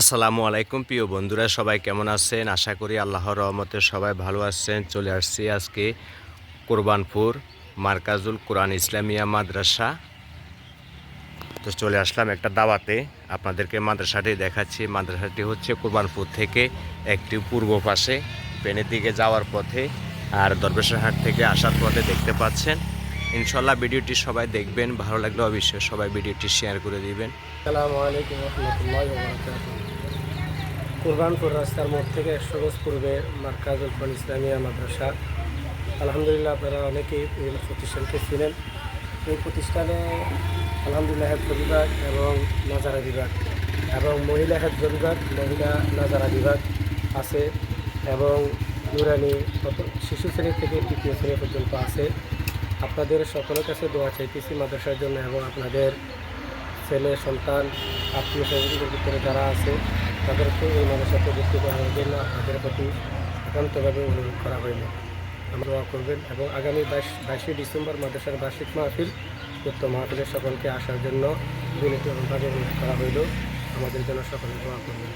আসসালামু আলাইকুম, প্রিয় বন্ধুরা, সবাই কেমন আছেন? আশা করি আল্লাহর রহমতে সবাই ভালো আছেন। চলে আসছি আজকে কোরবানপুর মার্কাজুল কোরআন ইসলামিয়া মাদ্রাসা। তো চলে আসলাম একটা দাওয়াতে। আপনাদেরকে মাদ্রাসাটি দেখাচ্ছি। মাদ্রাসাটি হচ্ছে কোরবানপুর থেকে একটি পূর্ব পাশে, পেনের দিকে যাওয়ার পথে। আর দরবেশের হাট থেকে আসার পথে দেখতে পাচ্ছেন। ইনশাল্লাহ ভিডিওটি সবাই দেখবেন, ভালো লাগলে অবশ্যই সবাই ভিডিওটি শেয়ার করে দিবেন। আসসালামু কুরবানপুর রাস্তার মোড় থেকে একশো গজ পূর্বে মার্কাজুল ফন ইসলামিয়া মাদ্রাসা। আলহামদুলিল্লাহ আপনারা অনেকেই এই প্রতিষ্ঠানকে ছিলেন এই প্রতিষ্ঠানে আলহামদুলিল্লাহ হেফজ বিভাগ এবং নাজারা বিভাগ এবং মহিলা হেফজ বিভাগ, মহিলা নাজারা বিভাগ আছে এবং নুরানি শিশু শ্রেণি থেকে তৃতীয় শ্রেণি পর্যন্ত আছে। আপনাদের সকলের কাছে দোয়া চাইতেছি মাদ্রাসার জন্য এবং আপনাদের ছেলে, সন্তান, আত্মীয় স্বজনদের ভিতরে যারা আছে, তাদেরকে এই মাদ্রাসাতে ভর্তি করানোর জন্য আপনাদের প্রতি একান্তভাবে অনুরোধ করা হইল। আমরা দোয়া করবেন এবং আগামী বাইশ, বাইশে ডিসেম্বর মাদ্রাসার বার্ষিক মাহফিল, উক্ত মাহফিলের সকলকে আসার জন্য বিনীতভাবে অনুরোধ করা হইল। আমাদের জন্য সকলে দোয়া করবেন।